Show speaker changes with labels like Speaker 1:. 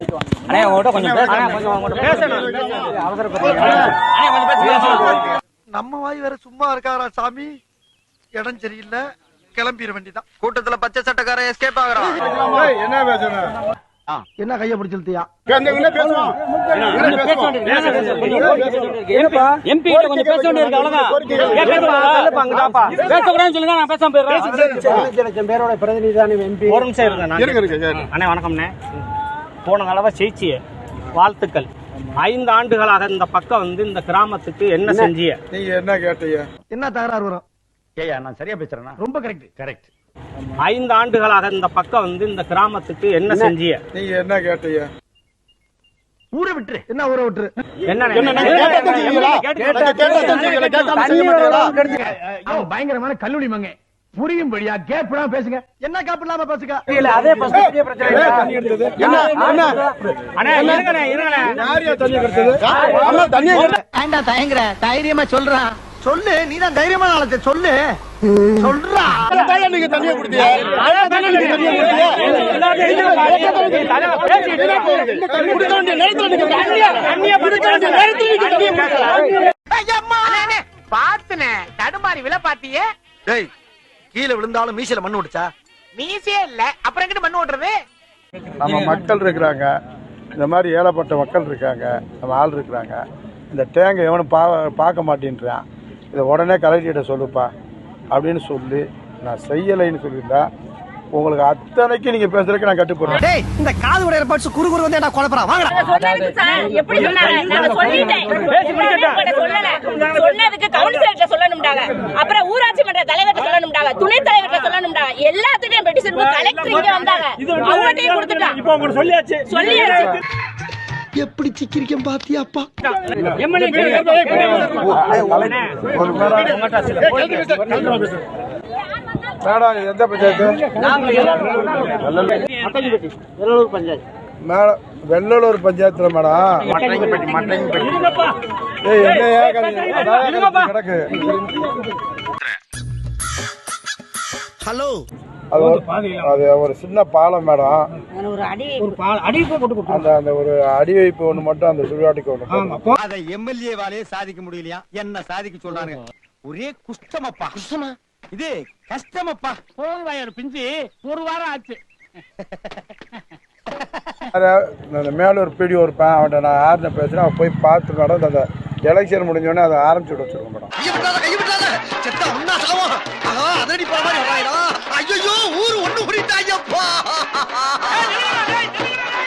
Speaker 1: அண்ணே உங்ககிட்ட கொஞ்சம் பேசணும் கொஞ்சம் உங்ககிட்ட பேசணும். அவசரப்பட்டு அண்ணே கொஞ்சம் பேசணும்.
Speaker 2: நம்ம வாய் வேற சும்மா இருக்காரா சாமி? இடம் சரியில்லை கிளம்பிட வேண்டிதான்
Speaker 3: கூட்டத்துல பச்சை சட்டக்காரன் எஸ்கேப் ஆகுறான்.
Speaker 4: என்ன பேசணும்
Speaker 2: என்ன கைய பிடிச்சிருத்தியா
Speaker 1: எம்பி கிட்ட கொஞ்சம் பேச வேண்டியிருக்கு அவ்வளவுதான். ஏன் பேசக்கூடாதா? பேசக்கூடாதுன்னு சொல்லுங்க நான் பேசாம போயிடுறேன்.
Speaker 2: பேரோட பிரதிநிதி தானே எம்பி
Speaker 1: ஒரு நிமிஷம்
Speaker 4: இருக்கு.
Speaker 1: அண்ணே வணக்கம்ண்ணே. போன தடவை ஜெயிச்சிய வாழ்த்துக்கள். ஐந்து ஆண்டுகளாக இந்த பக்கம் வந்து இந்த கிராமத்துக்கு என்ன செஞ்சிய
Speaker 4: நீங்க என்ன கேட்டீங்க?
Speaker 2: என்ன தகராறு வரும்?
Speaker 5: ஏய்யா நான் சரியா பேசுறேனா?
Speaker 2: ரொம்ப கரெக்ட்
Speaker 5: கரெக்ட்
Speaker 1: ஐந்து ஆண்டுகளாக இந்த பக்கம் வந்து இந்த கிராமத்துக்கு என்ன செஞ்சிய
Speaker 4: நீங்க என்ன கேட்டீங்க?
Speaker 2: ஊரை விட்டுரு. என்ன ஊரை விட்டுரு?
Speaker 1: என்ன
Speaker 4: கேட்டா தெரிஞ்சுக்கிறீங்களா? கேட்டா தெரிஞ்சுக்கிறீங்களா? கேட்காம செய்ய மாட்டீங்களா?
Speaker 2: அவன் பயங்கரமான கல்லூரி மங்க. புரியும்படியா கேப்லாம் பேசுங்க. என்ன கேப் இல்லாம பேசுங்க?
Speaker 1: அதே
Speaker 4: தண்ணி எடுத்தது? என்ன என்ன?
Speaker 1: அண்ணே. இருங்கண்ணே இருங்கண்ணே.
Speaker 4: யாரையா தண்ணி எடுத்தது? ஆமா, தண்ணி.
Speaker 2: ஏண்டா தயங்குற? தைரியமா சொல்றான் சொல்லு நீ தான் தைரியமான ஆளத்தை சொல்லு. சொல்றா.
Speaker 4: நீங்க தண்ணியை கொடுத்தீங்க?
Speaker 6: பாத்துனே தடுமாறி விழ பாத்தியே
Speaker 2: டேய் கீழே விழுந்தாலும் மீசையில மண்ணு விடுச்சா
Speaker 6: மீசே இல்ல. அப்புறம் எங்கிட்ட மண்ணு ஓட்டுறது?
Speaker 4: நம்ம மக்கள் இருக்கிறாங்க. இந்த மாதிரி ஏழப்பட்ட மக்கள் இருக்காங்க. நம்ம ஆள் இருக்கிறாங்க. இந்த டேங்கை எவனும் பா பார்க்க மாட்டேன்றான். இதை உடனே கலெக்டர்கிட்ட சொல்லுப்பா அப்படின்னு சொல்லி நான் செய்யலைன்னு சொல்லியிருந்தா உங்களுக்கு அத்தனைக்கு நீங்க பேசுறதுக்கு நான் கட்டுப்படுறேன்
Speaker 2: டேய் இந்த காது உடைய பட்ஸ் குறு குறு வந்து என்ன குழப்பறா. வாங்கடா.
Speaker 7: சொன்னதுக்கு சார் எப்படி சொன்னாங்க? நாங்க சொல்லிட்டேன். சொல்லல. சொன்னதுக்கு கவுன்சிலர்கிட்ட சொல்லணும்டாங்க அப்புறம் ஊராட்சி மன்ற தலைவர்கிட்ட சொல்லணும்டாங்க. துணைத் தலைவர்கிட்ட சொல்லணும்டாங்க. எல்லாத்துக்கும் பெட்டிஷன் கலெக்டர் இங்க வந்தாங்க.
Speaker 1: இப்போ உங்களுக்கு சொல்லியாச்சு.
Speaker 7: சொல்லியாச்சு.
Speaker 2: எப்படி சிக்கிரிக்கம் பாத்தியாப்பா
Speaker 4: மேடம் இது எந்த பஞ்சாயத்து?
Speaker 1: வெள்ளலூர். பஞ்சாயத்து.
Speaker 4: மேடம் வெள்ளலூர் பஞ்சாயத்துல மேடம்.
Speaker 2: ஹலோ.
Speaker 4: அது ஒரு- அது ஒரு சின்ன பாலம் மேடம்.
Speaker 1: அடிப்பு போட்டு
Speaker 4: அந்த அந்த ஒரு அடி வைப்பு ஒண்ணு மட்டும் அந்த சுடுகாட்டுக்கு ஒண்ணு
Speaker 5: அதை எம்எல்ஏ வாலே சாதிக்க முடியலையா? என்ன சாதிக்க சொல்றாங்க ஒரே குஷ்டமப்பா. குஷ்டமா? இது கஷ்டமப்பா.
Speaker 1: போதும் வாயோட பிஞ்சு. ஒரு வாரம் ஆச்சு.
Speaker 4: அத- அந்த மேலூர் பிடி இருப்பேன் அவன்கிட்ட நான் யாருன்னு பேசுறேன் அவன் போய் பார்த்து மேடம் அந்த எலெக்ஷன் முடிஞ்சோடனே அதை ஆரம்பிச்சு விட வச்சிருக்கோம் மேடம்.
Speaker 2: ஐயோ ஊர் ஒண்ணு புரியுதா ஐயப்பா